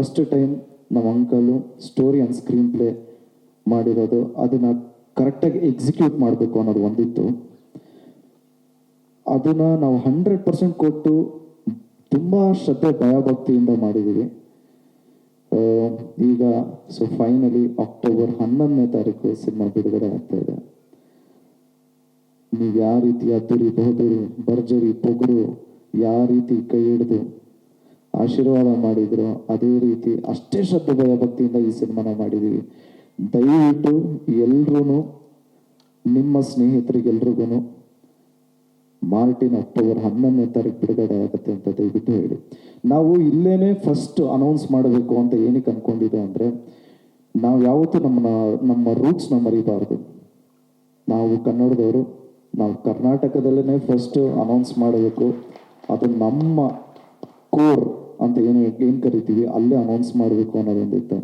First time ನಮ್ಮ uncle story and screen play ಮಾಡಿರೋದು, ಅದನ್ನು ಕರೆಕ್ಟಾಗಿ ಎಕ್ಸಿಕ್ಯೂಟ್ ಮಾಡಬೇಕು ಅನ್ನೋದು ಒಂದಿತ್ತು. ಅದನ್ನು ನಾವು ಹಂಡ್ರೆಡ್ ಪರ್ಸೆಂಟ್ ಕೊಟ್ಟು ತುಂಬ ಶ್ರದ್ಧೆ, ಭಯಭಕ್ತಿಯಿಂದ ಮಾಡಿದ್ದೀವಿ ಈಗ ಸೊ ಫೈನಲಿ ಅಕ್ಟೋಬರ್ ಹನ್ನೊಂದನೇ ತಾರೀಕು ಸಿನಿಮಾ ಬಿಡುಗಡೆ ಆಗ್ತಾ ಇದೆ. ನೀವು ಯಾವ ರೀತಿ ಅದ್ದೂರಿ ಬಹುದೂರಿ ಭರ್ಜರಿ, ಪೊಗರು, ಯಾವ ರೀತಿ ಕೈ ಹಿಡಿದು ಆಶೀರ್ವಾದ ಮಾಡಿದ್ರು. ಅದೇ ರೀತಿ ಅಷ್ಟೇ ಶ್ರದ್ಧೆ ಭಯ ಭಕ್ತಿಯಿಂದ ಈ ಸಿನಿಮಾನ ಮಾಡಿದ್ದೀವಿ ದಯವಿಟ್ಟು ಎಲ್ರೂ ನಿಮ್ಮ ಸ್ನೇಹಿತರಿಗೆಲ್ರಿಗೂ ಮಾರ್ಟಿನ್ ಅಕ್ಟೋಬರ್ ಹನ್ನೊಂದನೇ ತಾರೀಕು ಬಿಡುಗಡೆ ಆಗುತ್ತೆ ಅಂತ ದಯವಿಟ್ಟು ಹೇಳಿ. ನಾವು ಇಲ್ಲೇನೆ ಫಸ್ಟ್ ಅನೌನ್ಸ್ ಮಾಡಬೇಕು ಅಂತ ಏನಕ್ಕೆ ಅನ್ಕೊಂಡಿದ್ದು ಅಂದರೆ, ನಾವು ಯಾವತ್ತೂ ನಮ್ಮ ನಮ್ಮ ರೂಟ್ಸ್ನ ಮರಿಬಾರ್ದು. ನಾವು ಕನ್ನಡದವರು, ನಾವು ಕರ್ನಾಟಕದಲ್ಲೇ ಫಸ್ಟ್ ಅನೌನ್ಸ್ ಮಾಡಬೇಕು. ಅದು ನಮ್ಮ ಕೋರ್ ಅಂತ ಏನು ಏನು ಕರಿತೀವಿ ಅಲ್ಲೇ ಅನೌನ್ಸ್ ಮಾಡಬೇಕು ಅನ್ನೋದೊಂದಿತ್ತು.